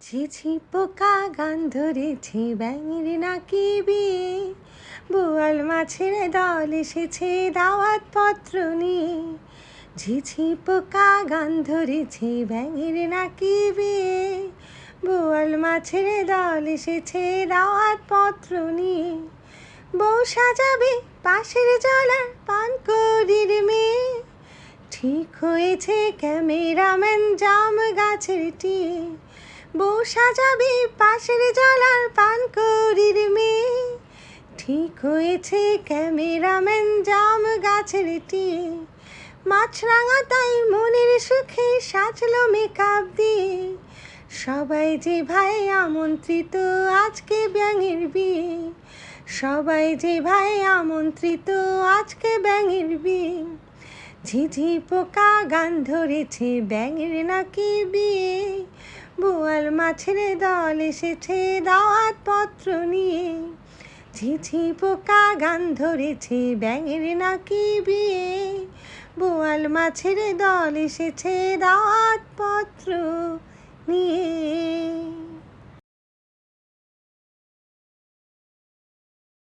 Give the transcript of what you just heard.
ঝিঝি পোকা গান ধরেছে, ব্যাঙের নাকি বিয়ে। বোয়াল মাছের দল এসেছে দাওয়াত পত্র নিয়ে। ঝিঝি পোকা গান ধরেছে, ব্যাঙের নাকি বিয়ে। বোয়াল মাছের দল এসেছে দাওয়াত পত্র নিয়ে। বউ সাজাবে পাশের জলার পানকড়ির মেয়ে। ঠিক হয়েছে ক্যামেরাম্যান জাম গাছের টিয়ে। বউ সাজাবে পাশের জলার পানকড়ির মেয়ে। ঠিক হয়েছে ক্যামেরাম্যান জাম গাছের টিয়ে। মাছরাঙা তাই মনের সুখে সাজলো মেকআপ দিয়ে। সবাই যে ভাই আমন্ত্রিত আজকে ব্যাঙের বিয়ে। সবাই যে ভাই আমন্ত্রিত আজকে ব্যাঙের বিয়ে। ঝিঝি পোকা গান ধরেছে ব্যাঙের নাকি বিয়ে। বোয়াল মাছের দল এসেছে দাওয়াত পত্র নিয়ে। ঝিঝি পোকা গান ধরেছে, ব্যাঙের নাকি বিয়ে। বোয়াল মাছের দল এসেছে দাওয়াত পত্র